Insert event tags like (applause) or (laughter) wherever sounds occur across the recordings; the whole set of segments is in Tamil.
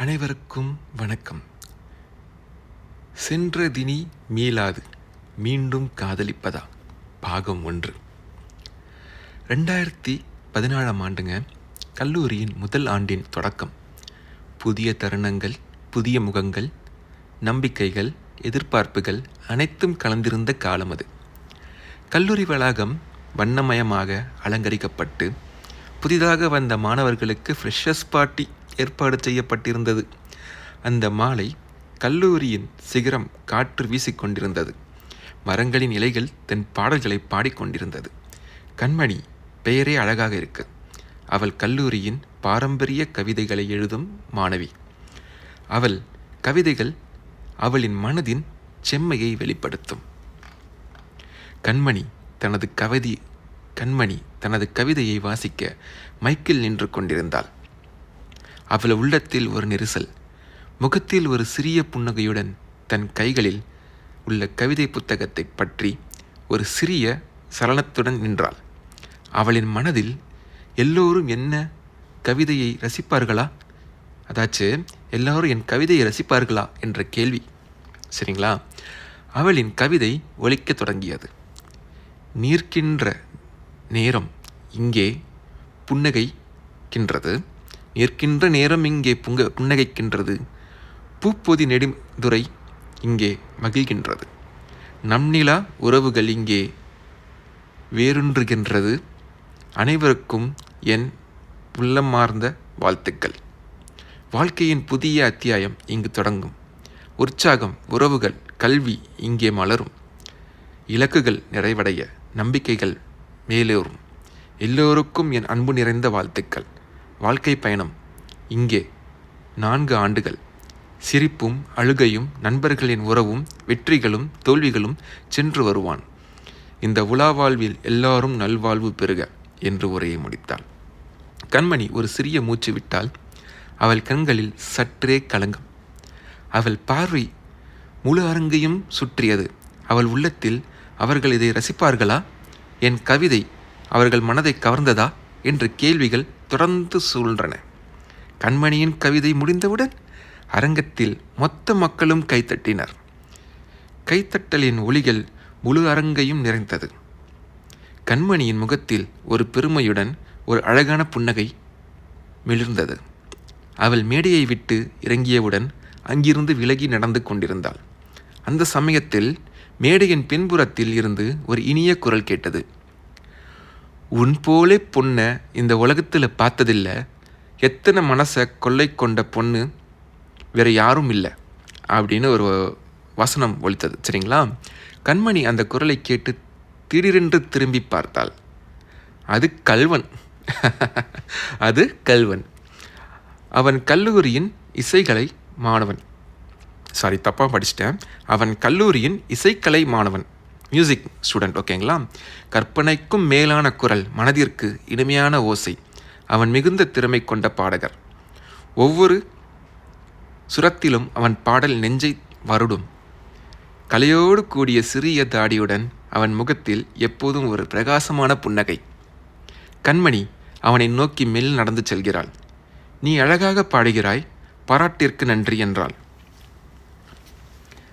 அனைவருக்கும் வணக்கம். சென்ற தினி மீளாது மீண்டும் காதலிப்பதா? பாகம் ஒன்று. ரெண்டாயிரத்தி பதினாலாம் ஆண்டுங்க கல்லூரியின் முதல் ஆண்டின் தொடக்கம். புதிய தருணங்கள் புதிய முகங்கள் நம்பிக்கைகள் எதிர்பார்ப்புகள் அனைத்தும் கலந்திருந்த காலம் அது. கல்லூரி வளாகம் வண்ணமயமாக அலங்கரிக்கப்பட்டு புதிதாக வந்த மாணவர்களுக்கு ஃப்ரெஷர்ஸ் பார்ட்டி ஏற்பாடு செய்யப்பட்டிருந்தது. அந்த மாலை கல்லூரியின் சிகரம் காற்று வீசிக்கொண்டிருந்தது. மரங்களின் இலைகள் தன் பாடல்களை பாடிக்கொண்டிருந்தது. கண்மணி பெயரே அழகாக இருக்கு. அவள் கல்லூரியின் பாரம்பரிய கவிதைகளை எழுதும் மாணவி. அவள் கவிதைகள் அவளின் மனதின் செம்மையை வெளிப்படுத்தும். கண்மணி தனது கவிதை கண்மணி தனது கவிதையை வாசிக்க மைக்கில் நின்று கொண்டிருந்தாள். அவள் உள்ளத்தில் ஒரு நெரிசல். முகத்தில் ஒரு சிறிய புன்னகையுடன் தன் கைகளில் உள்ள கவிதை புத்தகத்தை பற்றி ஒரு சிறிய சலனத்துடன் நின்றாள். அவளின் மனதில் எல்லோரும் என்ன கவிதையை ரசிப்பார்களா? அதாச்சு எல்லாரும் என் கவிதையை ரசிப்பார்களா? என்ற கேள்வி. சரிங்களா? அவளின் கவிதை ஒழிக்க தொடங்கியது. நீர்க்கின்ற நேரம் இங்கே புன்னகைக்கின்றது. நிற்கின்ற நேரம் இங்கே புங்க புன்னகைக்கின்றது. பூப்பொதி நெடுந்துரை இங்கே மகிழ்கின்றது. நம்நிலா உறவுகள் இங்கே வேறுன்றுகின்றது அனைவருக்கும் என் உள்ளமார்ந்த வாழ்த்துக்கள். வாழ்க்கையின் புதிய அத்தியாயம் இங்கு தொடங்கும். உற்சாகம் உறவுகள் கல்வி இங்கே மலரும். இலக்குகள் நிறைவடைய நம்பிக்கைகள் மேலேறும். எல்லோருக்கும் என் அன்பு நிறைந்த வாழ்த்துக்கள். வாழ்க்கை பயணம். இங்கே நான்கு ஆண்டுகள். சிரிப்பும் அழுகையும் நண்பர்களின் உறவும் வெற்றிகளும் தோல்விகளும் சென்று வருவான். இந்த உலா வாழ்வில் எல்லாரும் நல்வாழ்வு பெறுக என்று உரையை முடித்தாள். கண்மணி ஒரு சிறிய மூச்சு விட்டால் அவள் கண்களில் சற்றே கலங்கம். அவள் பார்வை முழு அரங்கையும் சுற்றியது. அவள் உள்ளத்தில் அவர்கள் இதை ரசிப்பார்களா? என் கவிதை அவர்கள் மனதை கவர்ந்ததா? என்று கேள்விகள் தொடர்ந்து சூழ்ந்தன. கண்மணியின் கவிதை முடிந்தவுடன் அரங்கத்தில் மொத்த மக்களும் கைத்தட்டினர். கைத்தட்டலின் ஒளிகள் முழு அரங்கையும் நிறைந்தது. கண்மணியின் முகத்தில் ஒரு பெருமையுடன் ஒரு அழகான புன்னகை மிளிர்ந்தது. அவள் மேடையை விட்டு இறங்கியவுடன் அங்கிருந்து விலகி நடந்து கொண்டிருந்தாள். அந்த சமயத்தில் மேடையின் பின்புறத்தில் இருந்து ஒரு இனிய குரல் கேட்டது. உன் போலே பொண்ணை இந்த உலகத்தில் பார்த்ததில்ல. எத்தனை மனசை கொள்ளை கொண்ட பொண்ணு வேறு யாரும் இல்லை அப்படின்னு ஒரு வசனம் ஒழித்தது சரிங்களா? கண்மணி அந்த குரலை கேட்டு திடீரென்று திரும்பி பார்த்தாள். அது கல்வன் (laughs) அது கல்வன் அவன் கல்லூரியின் இசைக்கலை மாணவன். சாரி தப்பாக படிச்சிட்டேன். அவன் கல்லூரியின் இசைக்கலை மாணவன். மியூசிக் ஸ்டூடெண்ட் ஓகேங்களா கற்பனைக்கும் மேலான குரல் மனதிற்கு இனிமையான ஓசை. அவன் மிகுந்த திறமை கொண்ட பாடகர். ஒவ்வொரு சுரத்திலும் அவன் பாடல் நெஞ்சை வருடும். கலையோடு கூடிய சிறிய தாடியுடன் அவன் முகத்தில் எப்போதும் ஒரு பிரகாசமான புன்னகை. கண்மணி அவனை நோக்கி மெல் நடந்து செல்கிறாள். நீ அழகாக பாடுகிறாய் பாராட்டிற்கு நன்றி என்றாள்.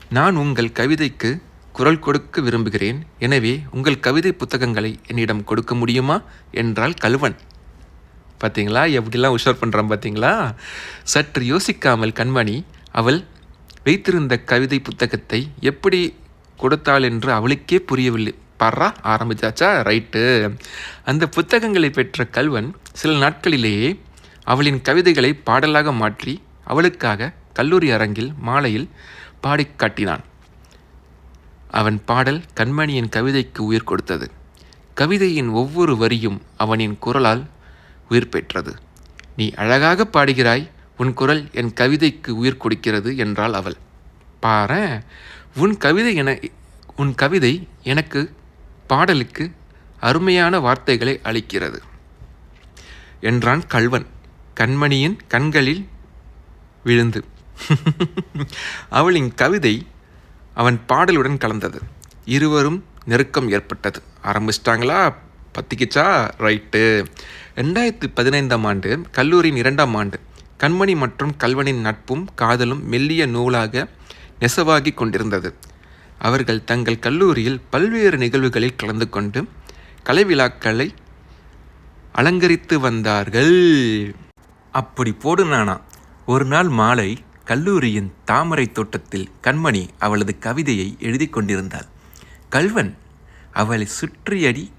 நான் உங்கள் கவிதைக்கு குரல் கொடுக்க விரும்புகிறேன். எனவே உங்கள் கவிதை புத்தகங்களை என்னிடம் கொடுக்க முடியுமா? என்றால் கல்வன் பார்த்தீங்களா எப்படிலாம் உஷார் பண்ணுறான் பார்த்தீங்களா சற்று யோசிக்காமல் கண்மணி அவள் வைத்திருந்த கவிதை புத்தகத்தை எப்படி கொடுத்தாள் என்று அவளுக்கே புரியவில்லை. பாரா ஆரம்பித்தாச்சா ரைட்டு. அந்த புத்தகங்களை பெற்ற கல்வன் சில நாட்களிலேயே அவளின் கவிதைகளை பாடலாக மாற்றி அவளுக்காக கல்லூரி அரங்கில் மாலையில் பாடிக்காட்டினான் அவன் பாடல் கண்மணியின் கவிதைக்கு உயிர் கொடுத்தது. கவிதையின் ஒவ்வொரு வரியும் அவனின் குரலால் உயிர் பெற்றது. நீ அழகாக பாடுகிறாய் உன் குரல் என் கவிதைக்கு உயிர் கொடுக்கிறது என்றாள் அவள். பாரு உன் கவிதை என உன் கவிதை எனக்கு பாடலுக்கு அருமையான வார்த்தைகளை அளிக்கிறது என்றான் கல்வன் கண்மணியின் கண்களில் விழுந்து. (laughs) அவளின் கவிதை அவன் பாடலுடன் கலந்தது. இருவரும் நெருக்கம் ஏற்பட்டது. ஆரம்பிச்சிட்டாங்களா? பத்திக்கிச்சா? ரைட்டு. ரெண்டாயிரத்தி பதினைந்தாம் ஆண்டு கல்லூரியின் இரண்டாம் ஆண்டு கண்மணி மற்றும் கல்வனின் நட்பும் காதலும் மெல்லிய நூலாக நெசவாகி கொண்டிருந்தது. அவர்கள் தங்கள் கல்லூரியில் பல்வேறு நிகழ்வுகளில் கலந்து கொண்டு கலை விழாக்களை அலங்கரித்து வந்தார்கள். அப்படி போடு நானா. ஒரு நாள் மாலை கல்லூரியின் தாமரை தோட்டத்தில் கண்மணி அவளது கவிதையை எழுதி கொண்டிருந்தாள். கல்வன் அவளை சுற்றியடி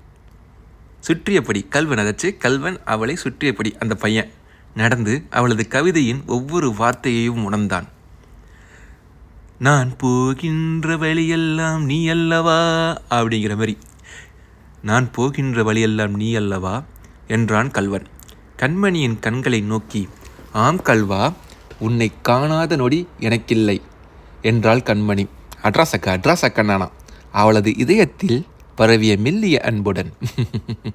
சுற்றியபடி கல்வன் அதாச்சு கல்வன் அவளை சுற்றியபடி அந்த பையன் நடந்து அவளது கவிதையின் ஒவ்வொரு வார்த்தையையும் உணர்ந்தான். நான் போகின்ற வழியெல்லாம் நீ அல்லவா? அப்படிங்கிற மாதிரி நான் போகின்ற வழியெல்லாம் நீ அல்லவா? என்றான் கல்வன். கண்மணியின் கண்களை நோக்கி ஆம் கல்வா உன்னை காணாத நொடி எனக்கில்லை என்றாள் கண்மணி. அட்ராசக்க அட்ராசக்கண்ணானா அவளது இதயத்தில் பரவிய மெல்லிய அன்புடன். (laughs)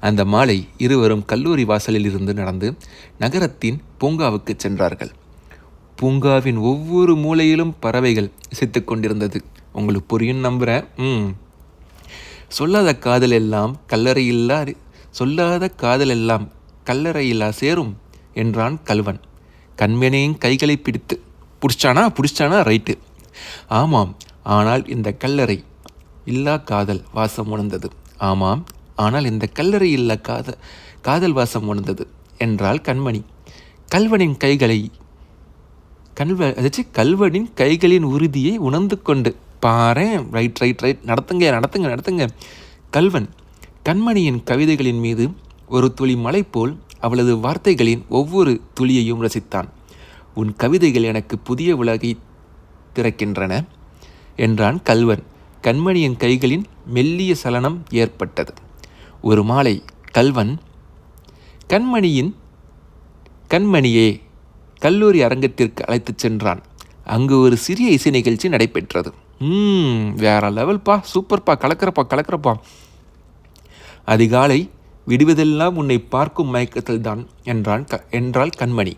அந்த மாலை இருவரும் கல்லூரி வாசலில் இருந்து நடந்து நகரத்தின் பூங்காவுக்கு சென்றார்கள். பூங்காவின் ஒவ்வொரு மூலையிலும் பறவைகள் இசைத்து கொண்டிருந்தது. உங்களுக்கு புரியும் நம்புகிறேன் ம். சொல்லாத காதல் எல்லாம் கல்லறையில்லா சொல்லாத காதல் எல்லாம் கல்லறையில்லா சேரும் என்றான் கல்வன். கண்மேனையும் கைகளை பிடித்து பிடிச்சானா பிடிச்சானா ரைட்டு. ஆமாம் ஆனால் இந்த கல்லறை இல்லா காதல் வாசம் உணர்ந்தது. ஆமாம் ஆனால் இந்த கல்லறை இல்லா காத காதல் வாசம் உணர்ந்தது என்றாள் கண்மணி. கல்வனின் கைகளை கல்வ அதாச்சு கல்வனின் கைகளின் உறுதியை உணர்ந்து கொண்டு பாரேன் ரைட் ரைட் ரைட் நடத்துங்க நடத்துங்க நடத்துங்க. கல்வன் கண்மணியின் கவிதைகளின் மீது ஒரு துளி மலை போல் அவளது வார்த்தைகளின் ஒவ்வொரு துளியையும் ரசித்தான். உன் கவிதைகள் எனக்கு புதிய உலகை திறக்கின்றன என்றான் கல்வன். கண்மணியின் கைகளின் மெல்லிய சலனம் ஏற்பட்டது. ஒரு மாலை கல்வன் கண்மணியின் கண்மணியே கல்லூரி அரங்கத்திற்கு அழைத்துச் சென்றான். அங்கு ஒரு சிறிய இசை நிகழ்ச்சி நடைபெற்றது. ம் வேற லெவல்ப்பா சூப்பர்ப்பா கலக்கிறப்பா கலக்கிறப்பா. அதிகாலை விடுவதெல்லாம் உன்னை பார்க்கும் மயக்கத்தில் தான் என்றான் க என்றாள் கண்மணி.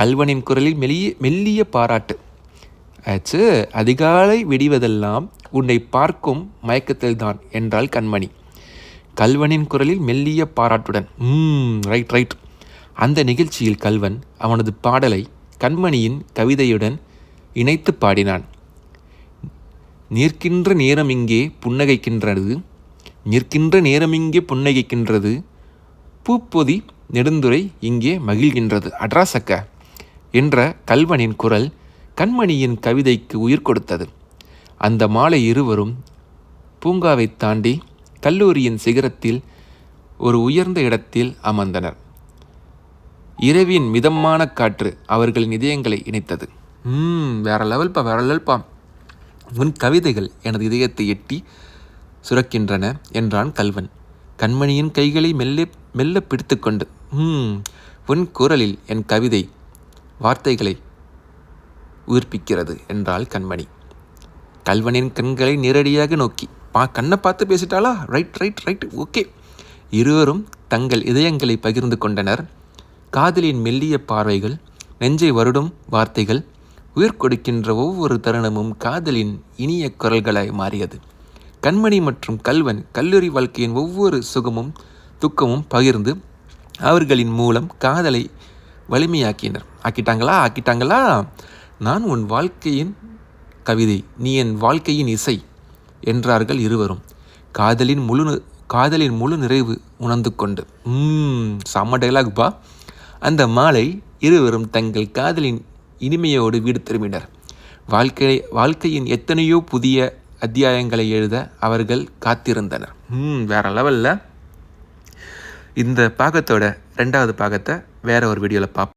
கல்வனின் குரலில் மெல்லிய மெல்லிய பாராட்டு. ஆச்சு அதிகாலை விடிவதெல்லாம் உன்னை பார்க்கும் மயக்கத்தில் தான் என்றாள் கண்மணி. கல்வனின் குரலில் மெல்லிய பாராட்டுடன் ம் ரைட் ரைட் அந்த நிகழ்ச்சியில் கல்வன் அவனது பாடலை கண்மணியின் கவிதையுடன் இணைத்து பாடினான். நிற்கின்ற நேரம் இங்கே புன்னகைக்கின்றது. நிற்கின்ற நேரம் இங்கே புன்னகைக்கின்றது. பூப்பொதி நெடுந்துரை இங்கே மகிழ்கின்றது. அட்ராசக்க என்ற கல்வனின் குரல் கண்மணியின் கவிதைக்கு உயிர் கொடுத்தது. அந்த மாலை இருவரும் பூங்காவை தாண்டி கல்லூரியின் சிகரத்தில் ஒரு உயர்ந்த இடத்தில் அமர்ந்தனர். இரவின் மிதமான காற்று அவர்களின் இதயங்களை இணைத்தது. ம் வேற லெவல்ப்பா வேற லெவல்ப்பா உன் கவிதைகள் எனது இதயத்தை எட்டி சுரக்கின்றன என்றான் கல்வன். கண்மணியின் கைகளை மெல்ல மெல்ல பிடித்து கொண்டு ம் உன் குரலில் என் கவிதை வார்த்தைகளை உயிர்ப்பிக்கிறது என்றாள் கண்மணி. கல்வனின் கண்களை நேரடியாக நோக்கி பா கண்ணை பார்த்து பேசிட்டாளா? Right right right okay. இருவரும் தங்கள் இதயங்களை பகிர்ந்து கொண்டனர். காதலின் மெல்லிய பார்வைகள் நெஞ்சை வருடும் வார்த்தைகள் உயிர் கொடுக்கின்ற ஒவ்வொரு தருணமும் காதலின் இனிய குரல்களாய் மாறியது. கண்மணி மற்றும் கல்வன் கல்லூரி வாழ்க்கையின் ஒவ்வொரு சுகமும் துக்கமும் பகிர்ந்து அவர்களின் மூலம் காதலை வலிமையாக்கினர். ஆக்கிட்டாங்களா? ஆக்கிட்டாங்களா? நான் உன் வாழ்க்கையின் கவிதை நீ என் வாழ்க்கையின் இசை என்றார்கள் இருவரும். காதலின் முழு காதலின் முழு நிறைவு உணர்ந்து கொண்டு. செம்ம டைலாக்பா அந்த மாலை இருவரும் தங்கள் காதலின் இனிமையோடு வீடு திரும்பினர். வாழ்க்கை வாழ்க்கையின் எத்தனையோ புதிய அத்தியாயங்களை எழுத அவர்கள் காத்திருந்தனர். வேற லெவலில். இந்த பாகத்தோட ரெண்டாவது பாகத்தை வேற ஒரு வீடியோவில் பார்ப்போம்